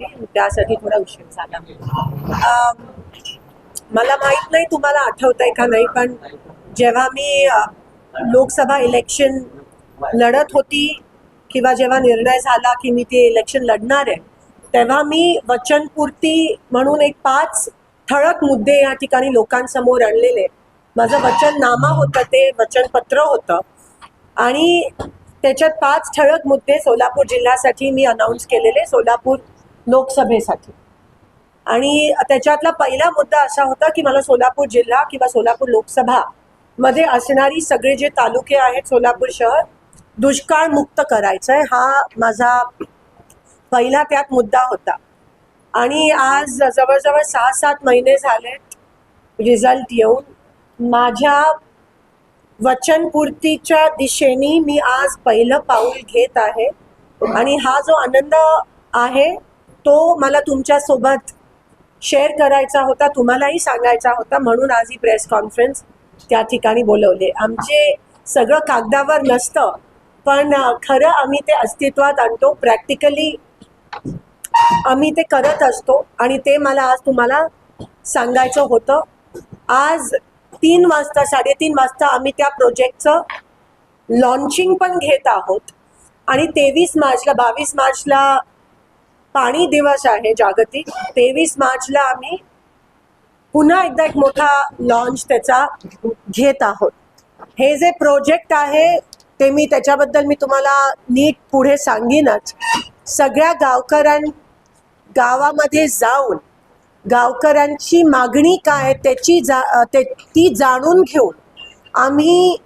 त्यासाठी थोडा उशीर झाला. मला माहीत नाही तुम्हाला आठवत आहे का नाही पण जेव्हा मी लोकसभा इलेक्शन लढत होती किंवा जेव्हा निर्णय झाला की मी ते इलेक्शन लढणार आहे तेव्हा मी वचनपूर्ती म्हणून एक पाच ठळक मुद्दे या ठिकाणी लोकांसमोर आणलेले. माझं वचननामा होतं ते वचनपत्र होतं. आणि त्याच्यात पाच ठळक मुद्दे सोलापूर जिल्ह्यासाठी मी अनाऊन्स केलेले. सोलापूर लोकसभेसाठी. आणि त्याच्यातला पहिला मुद्दा असा होता की मला सोलापूर जिल्हा किंवा सोलापूर लोकसभा मध्ये असणारी सगळे जे तालुके आहेत सोलापूर शहर दुष्काळ मुक्त करायचं आहे हा माझा पहिला त्यात मुद्दा होता. आणि आज जवळजवळ सहा सात महिने झालेत रिझल्ट येऊन माझ्या वचनपूर्तीच्या दिशेने मी आज पहिलं पाऊल घेत आहे. आणि हा जो आनंद आहे तो मला तुमच्यासोबत शेअर करायचा होता तुम्हालाही सांगायचा होता म्हणून आज ही प्रेस कॉन्फरन्स त्या ठिकाणी बोलवले. आमचे सगळं कागदावर नसतं पण खरं आम्ही ते अस्तित्वात आणतो प्रॅक्टिकली आम्ही ते करत असतो आणि ते मला आज तुम्हाला सांगायचं होतं. आज तीन वाजता साडेतीन वाजता आम्ही त्या प्रोजेक्टचं लॉन्चिंग पण घेत आहोत आणि तेवीस मार्चला बावीस मार्चला पाणी दिवस आहे जागतिक. तेवीस मार्चला आम्ही पुन्हा एकदा एक मोठा लॉन्च त्याचा घेत आहोत. हे जे प्रोजेक्ट आहे ते मी त्याच्याबद्दल मी तुम्हाला नीट पुढे सांगेनच. सगळ्या गावकऱ्यां गावामध्ये जाऊन गावकऱ्यांची मागणी काय त्याची जा ते ती जाणून घेऊन आम्ही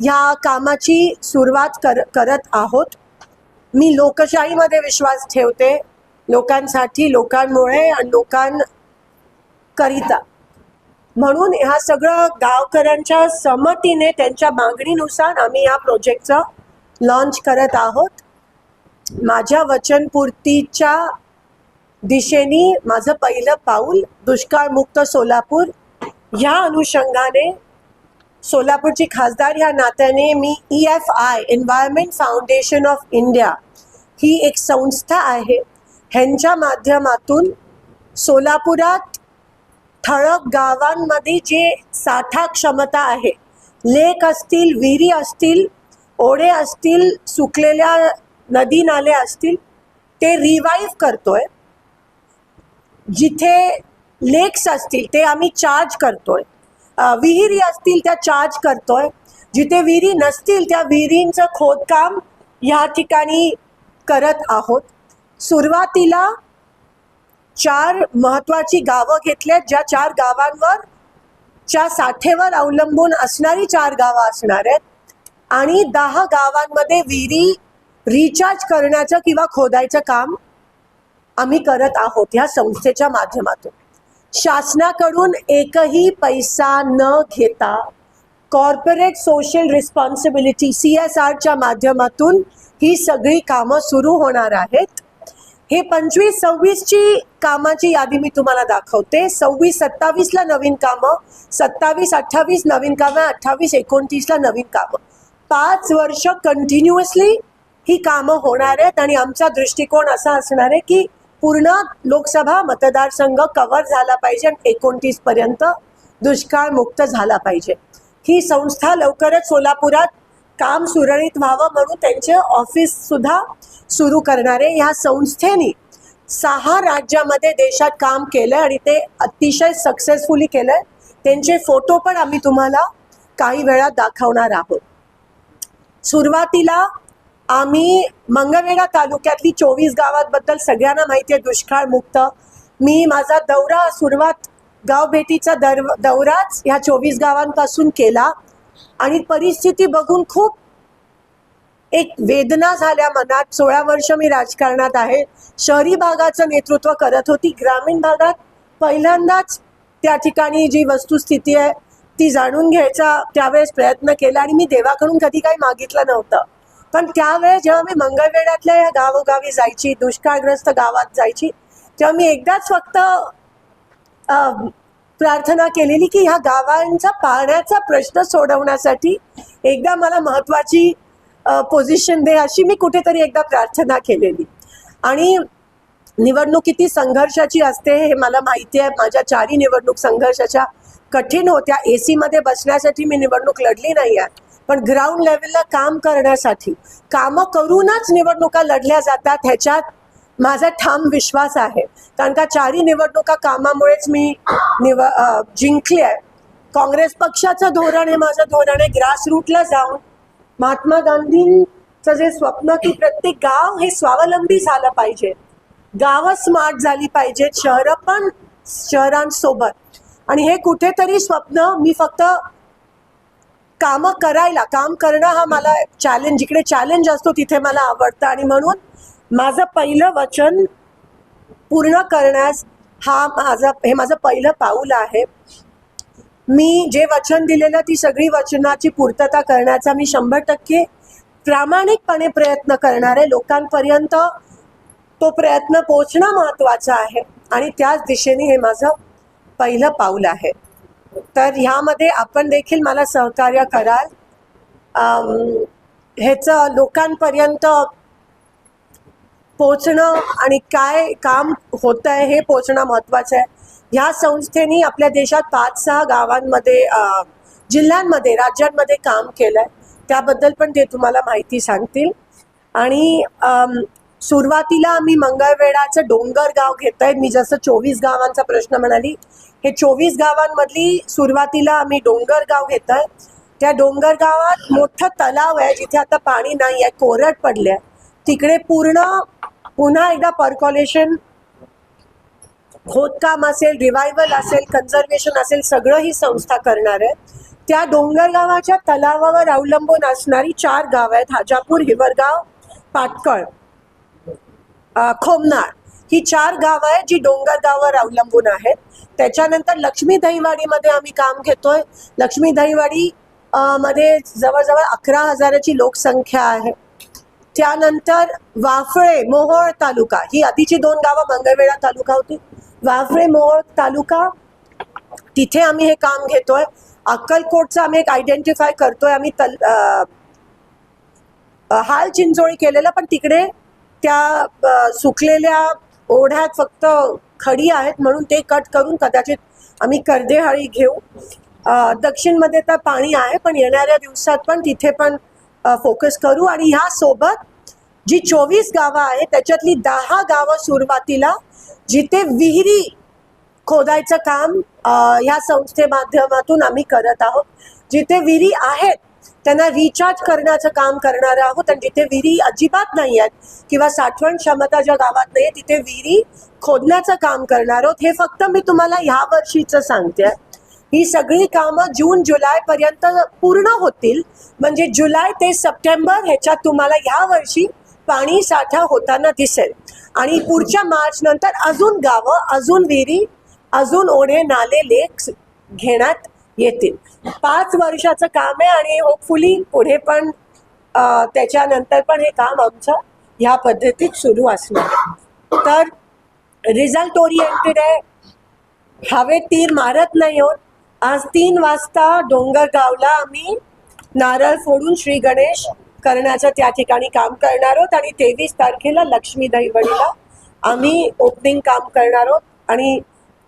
ह्या कामाची सुरुवात कर करत आहोत. मी लोकशाहीमध्ये विश्वास ठेवते लोकांसाठी लोकांमुळे आणि लोकांकरिता. म्हणून ह्या सगळं गावकऱ्यांच्या संमतीने त्यांच्या मागणीनुसार आम्ही या प्रोजेक्टचं लॉन्च करत आहोत. माझ्या वचनपूर्तीच्या दिशेने माझं पहिलं पाऊल दुष्काळमुक्त सोलापूर. ह्या अनुषंगाने सोलापूरची खासदार ह्या नात्याने मी E F I environment foundation of India ही एक संस्था आहे. ह्यांच्या माध्यमातून सोलापुरात ठळक गावांमध्ये जे साठा क्षमता आहे लेक असतील विहिरी असतील ओढे असतील सुकलेल्या नदी नाले असतील ते रिवाईव्ह करतोय. जिथे लेक्स असतील ते आम्ही चार्ज करतोय. विहिरी असतील त्या चार्ज करतोय. जिथे विहिरी नसतील त्या विहिरींचं खोदकाम या ठिकाणी करत आहोत. सुरुवातीला चार महत्वाची गावं घेतल्यात ज्या चार गावांवर च्या साठेवर अवलंबून असणारी चार गावं असणार आहेत. आणि दहा गावांमध्ये विहिरी रिचार्ज करण्याचं किंवा खोदायचं काम आम्ही करत आहोत ह्या संस्थेच्या माध्यमातून. शासनाकडून एकही पैसा न घेता corporate social responsibility C S आरच्या माध्यमातून ही सगळी कामं सुरू होणार आहेत. हे पंचवीस सव्वीसची कामाची यादी मी तुम्हाला दाखवते. सव्वीस सत्तावीसला नवीन कामं सत्तावीस अठ्ठावीस नवीन कामं अठ्ठावीस एकोणतीसला नवीन कामं. पाच वर्ष कंटिन्युअसली ही कामं होणार आहेत आणि आमचा दृष्टिकोन असा असणार आहे की पूर्ण लोकसभा मतदारसंघ कव्हर झाला पाहिजे आणि एकोणतीसपर्यंत दुष्काळमुक्त झाला पाहिजे. ही संस्था लवकरच सोलापुरात काम सुरळीत व्हावं म्हणून त्यांचे ऑफिस सुद्धा सुरू करणारे ह्या संस्थेने सहा राज्यामध्ये देशात काम केलं आणि ते अतिशय सक्सेसफुली केलंय. त्यांचे फोटो पण आम्ही तुम्हाला काही वेळात दाखवणार आहोत. सुरुवातीला आम्ही मंगळवेढा तालुक्यातली चोवीस गावांबद्दल सगळ्यांना माहिती आहे दुष्काळ मुक्त मी माझा दौरा सुरुवात गाव भेटीचा दर दौराच ह्या चोवीस गावांपासून केला. आणि परिस्थिती बघून खूप एक वेदना झाल्या मनात. सोळा वर्ष मी राजकारणात आहे. शहरी भागाचं नेतृत्व करत होती. ग्रामीण भागात पहिल्यांदाच त्या ठिकाणी जी वस्तुस्थिती आहे ती जाणून घ्यायचा त्यावेळेस प्रयत्न केला आणि मी देवाकडून कधी काही मागितलं नव्हतं. पण त्यावेळेस जेव्हा मी मंगळवेढ्यातल्या या गावोगावी जायची दुष्काळग्रस्त गावात जायची तेव्हा मी एकदाच फक्त प्रार्थना केलेली की ह्या गावांचा पाण्याचा प्रश्न सोडवण्यासाठी एकदा मला महत्वाची पोझिशन दे अशी मी कुठेतरी एकदा प्रार्थना केलेली. आणि निवडणूक किती संघर्षाची असते हे मला माहिती आहे. माझ्या चारही निवडणूक संघर्षाच्या कठीण होत्या. ए सीमध्ये बसण्यासाठी मी निवडणूक लढली नाही आहे. पण ग्राउंड लेवलला काम करण्यासाठी कामं करूनच निवडणुका लढल्या जातात. ह्याच्यात माझा ठाम विश्वास आहे. कारण का चारही निवडणुका कामामुळेच मी निव जिंकली आहे. काँग्रेस पक्षाचं धोरण हे माझं धोरण आहे. ग्रासरूटला जाऊन महात्मा गांधींचं जे स्वप्न की प्रत्येक गाव हे स्वावलंबी झालं पाहिजे. गावं स्मार्ट झाली पाहिजेत. शहरं पण शहरांसोबत. आणि हे कुठेतरी स्वप्न मी फक्त कामं करायला काम करणं हा मला चॅलेंज जिकडे चॅलेंज असतो तिथे मला आवडतं. आणि म्हणून माझं पहिलं वचन पूर्ण करण्यास हा माझा हे माझं पहिलं पाऊल आहे. मी जे वचन दिलेलं ती सगळी वचनाची पूर्तता करण्याचा मी शंभर टक्के प्रामाणिकपणे प्रयत्न करणार आहे. लोकांपर्यंत तो प्रयत्न पोचणं महत्त्वाचं आहे. आणि त्याच दिशेने हे माझं पहिलं पाऊल आहे. तर ह्यामध्ये आपण देखील मला सहकार्य कराल. ह्याचं लोकांपर्यंत पोचणं आणि काय काम होतं आहे हे पोचणं महत्त्वाचं आहे. ह्या संस्थेने आपल्या देशात पाच सहा गावांमध्ये जिल्ह्यांमध्ये राज्यांमध्ये काम केलं आहे त्याबद्दल पण ते तुम्हाला माहिती सांगतील. आणि सुरुवातीला आम्ही मंगळवेढाचं डोंगर गाव घेत आहेत मी जसं चोवीस गावांचा प्रश्न म्हणाली हे चोवीस गावांमधली सुरुवातीला आम्ही डोंगर गाव घेत आहे त्या डोंगर गावात मोठं तलाव आहे जिथे आता पाणी नाही आहे कोरड पडले आहे तिकडे पूर्ण पुन्हा एकदा पर्कॉलेशन खोदकाम असेल रिवायवल असेल कन्झर्वेशन असेल सगळं ही संस्था करणार आहे. त्या डोंगरगावाच्या तलावावर अवलंबून असणारी चार गाव आहेत. हाजापूर हिवरगाव पाटकळ खोमनार. खोमनाळ ही चार गावं आहेत जी डोंगरगावावर अवलंबून आहेत. त्याच्यानंतर लक्ष्मी दहीवाडीमध्ये आम्ही काम घेतोय. लक्ष्मी दहीवाडी मध्ये जवळजवळ अकरा हजाराची लोकसंख्या आहे. त्यानंतर वाफळे मोहोळ तालुका ही आधीची दोन गावं मंगळवेढा तालुका होती. वाफळे मोहोळ तालुका तिथे आम्ही हे काम घेतोय. अक्कलकोटचं आम्ही एक आयडेंटिफाय करतोय. आम्ही तल हाल चिंचोळी केलेलं पण तिकडे त्या सुकलेल्या ओढ्यात फक्त खडी आहेत म्हणून ते कट करून कदाचित आम्ही कर्देहाळी घेऊ. दक्षिणमध्ये तर पाणी आहे पण येणाऱ्या दिवसात पण तिथे पण फोकस करू. आणि ह्यासोबत जी चोवीस गावं आहेत त्याच्यातली दहा गावं सुरुवातीला जिथे विहिरी खोदायचं काम ह्या संस्थे माध्यमातून आम्ही करत आहोत. जिथे विहिरी आहेत त्यांना रिचार्ज करण्याचं काम करणार आहोत आणि जिथे विहिरी अजिबात नाही आहेत किंवा साठवण क्षमता ज्या गावात नाही तिथे विहिरी खोदण्याचं काम करणार आहोत. हे फक्त मी तुम्हाला ह्या वर्षीचं सांगते ही सगळी कामं जून जुलै पर्यंत पूर्ण होतील. म्हणजे जुलै ते सप्टेंबर ह्याच्यात तुम्हाला ह्या वर्षी पाणी साठा होताना दिसेल. आणि पुढच्या मार्च नंतर अजून गावं अजून विहिरी अजून ओढे नाले लेक घेण्यात येतील. पाच वर्षाचं काम आहे आणि होपफुली पुढे पण त्याच्यानंतर पण हे काम आमचं ह्या पद्धतीत सुरू असणार. तर रिझल्ट ओरिएंटेड आहे. हवे तीर मारत नाही होत. आज तीन वाजता डोंगरगावला आम्ही नारळ फोडून श्री गणेश करण्याचं त्या ठिकाणी काम करणार आहोत आणि तेवीस तारखेला लक्ष्मी दहिवडीला आम्ही ओपनिंग काम करणार आहोत. आणि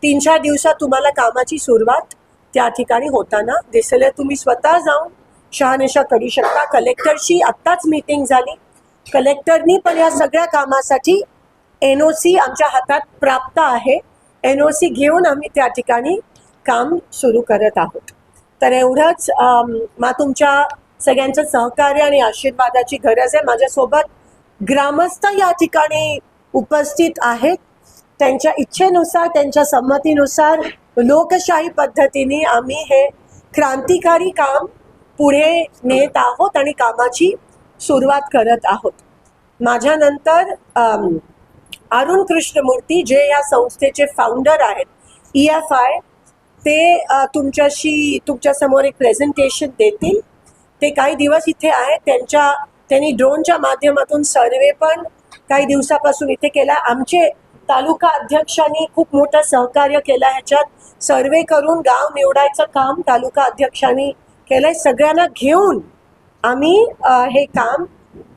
तीन चार दिवसात तुम्हाला कामाची सुरुवात त्या ठिकाणी होताना दिसेल. तुम्ही स्वतः जाऊन शहानिशा करू शकता. कलेक्टरशी आत्ताच मीटिंग झाली. कलेक्टरनी पण या सगळ्या कामासाठी एन ओ सी आमच्या हातात प्राप्त आहे. एन ओ सी घेऊन आम्ही त्या ठिकाणी काम सुरू करत आहोत. तर एवढंच मा तुमच्या सगळ्यांचं सहकार्य आणि आशीर्वादाची गरज आहे. माझ्यासोबत ग्रामस्थ या ठिकाणी उपस्थित आहेत. त्यांच्या इच्छेनुसार त्यांच्या संमतीनुसार लोकशाही पद्धतीने आम्ही हे क्रांतिकारी काम पुढे नेत आहोत आणि कामाची सुरुवात करत आहोत. माझ्यानंतर अरुण कृष्णमूर्ती जे या संस्थेचे फाउंडर आहेत ई एफ आय ते तुमच्याशी तुमच्यासमोर एक प्रेझेंटेशन देतील. ते काही दिवस इथे आहेत. त्यांच्या त्यांनी ड्रोनच्या माध्यमातून सर्वे पण काही दिवसापासून इथे केला. आमचे तालुका अध्यक्षांनी खूप मोठं सहकार्य केलं. ह्याच्यात सर्वे करून गाव निवडायचं काम तालुका अध्यक्षांनी केलंय. सगळ्यांना घेऊन आम्ही हे काम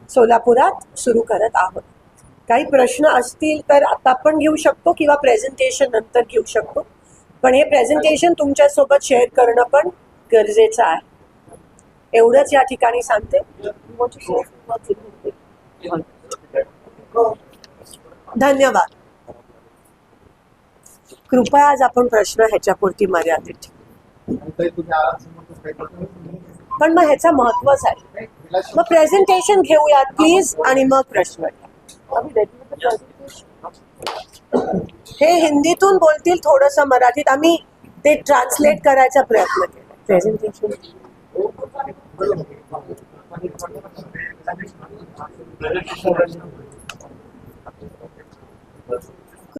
सोलापुरात सुरू करत आहोत. काही प्रश्न असतील तर आता आपण घेऊ शकतो किंवा प्रेझेंटेशन नंतर घेऊ शकतो. पण हे प्रेझेंटेशन तुमच्यासोबत शेअर करणं पण गरजेचं आहे. एवढंच या ठिकाणी सांगते. धन्यवाद. कृपया आज आपण प्रश्न ह्याच्यापुरती मर्यादित पण मग ह्याचा महत्वच आहे मग प्रेझेंटेशन घेऊयात प्लीज आणि मग प्रश्न हे हिंदीतून बोलतील थोडस मराठीत. आम्ही ते ट्रान्सलेट करायचा प्रयत्न केला. प्रेझेंटेशन